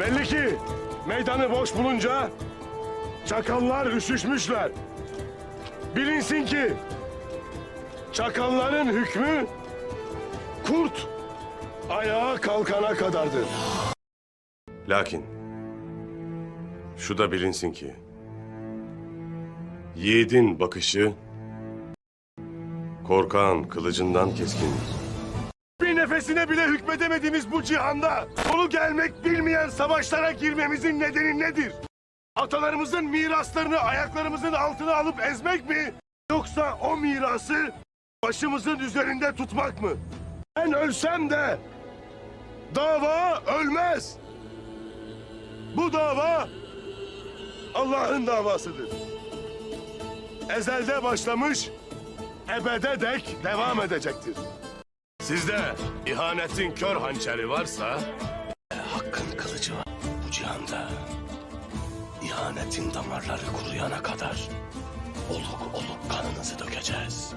Belli ki meydanı boş bulunca çakallar üşüşmüşler. Bilinsin ki çakalların hükmü kurt ayağa kalkana kadardır. Lakin şu da bilinsin ki yiğidin bakışı korkağın kılıcından keskindir. Nefesine bile hükmedemediğimiz bu cihanda sonu gelmek bilmeyen savaşlara girmemizin nedeni nedir? Atalarımızın miraslarını ayaklarımızın altına alıp ezmek mi? Yoksa o mirası başımızın üzerinde tutmak mı? Ben ölsem de dava ölmez. Bu dava Allah'ın davasıdır. Ezelde başlamış, ebede dek devam edecektir. Sizde ihanetin kör hançeri varsa... Hakkın kılıcı var bu cihanda. İhanetin damarları kuruyana kadar oluk oluk kanınızı dökeceğiz.